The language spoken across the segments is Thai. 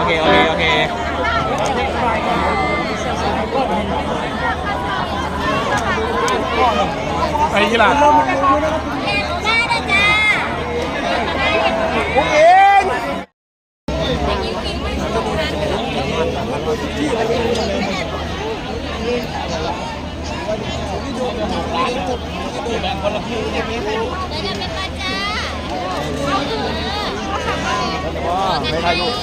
โอเคโอเคโอเคไปที่หลังผมเองแบ่งคนละครึ่งอย่างนี้ให้ ไม่ได้ลูก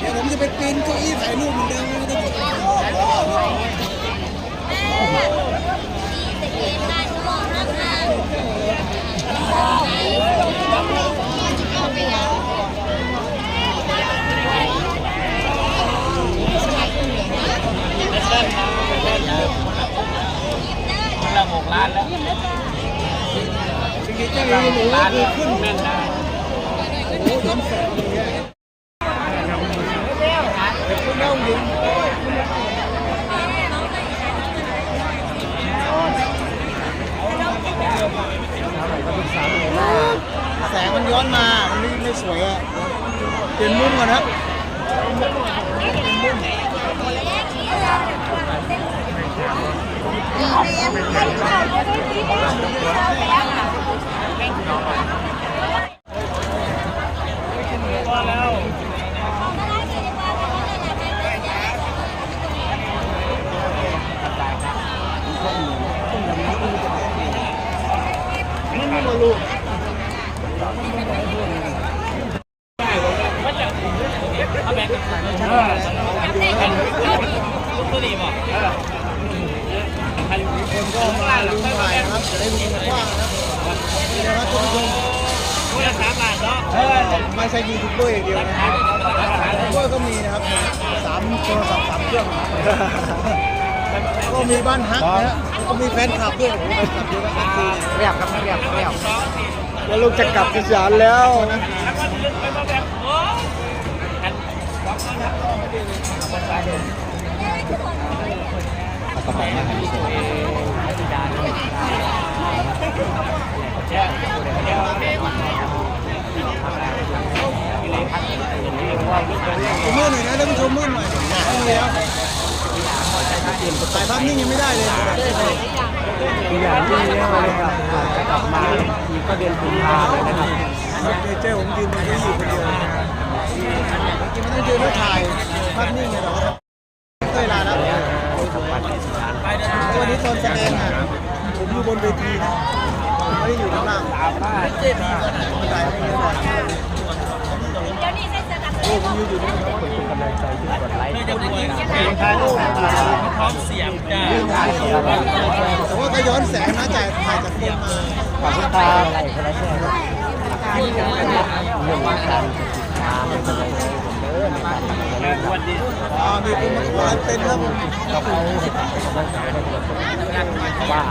เดี๋ยวผมจะไปปีนเก้าอี้ถ่ายรูปเหมือนเดิม จะดีหรือดีขึ้นแม่นได้โอ้ยแสนเลยคุณน้องหญิงแสงมันย้อนมา มันไม่ไม่สวยอะเปลี่ยนมุมก่อนครับไม่ได้ คนก็มาหลังไปครับจะได้รู้กันกว้างนะครับนี่นครับคุณผู้ชมผู้ละสามบาทเนาะม่ใช่ยูทูบเบอร์เดียวนะครัยก็มีนะครับสามโทรสามเครื่องก็มีบ้านฮักนะก็มีแฟนคลับด้วยโอ้โหแฟคลับเยอะมากจริงเรียบครับเรียบเรียบแล้วลูกจะกลับกิจการแล้ว นะผมมือหน่อยนะท่านผู้ชมมือหน่อยเอาแล้วถ่ายภาพนิ่งยังไม่ได้เลยอย่างที่เรียกว่าเลยครับจะกลับมาทีก็เดือนกุมภาเลยนะครับเจเจ้ผมยืนบนเก้าอี้คนเดียวนะฮะจริงๆไม่ต้องยืนแล้วถ่ายภาพนิ่งเลยแต่ว่า พร้อมเสียงจ้าแต่ว่าก็ย้อนแสงนะจ่ายถ่ายจากคนมาขอบคุณครับไลค์คนละแชร์เรื่องการติดตามเป็นกำลังใจผมเด้อวันนี้มีคนมาขอลายเซ็นครับผมเราเอาให้กับกำลังใจให้กับคนเพราะว่า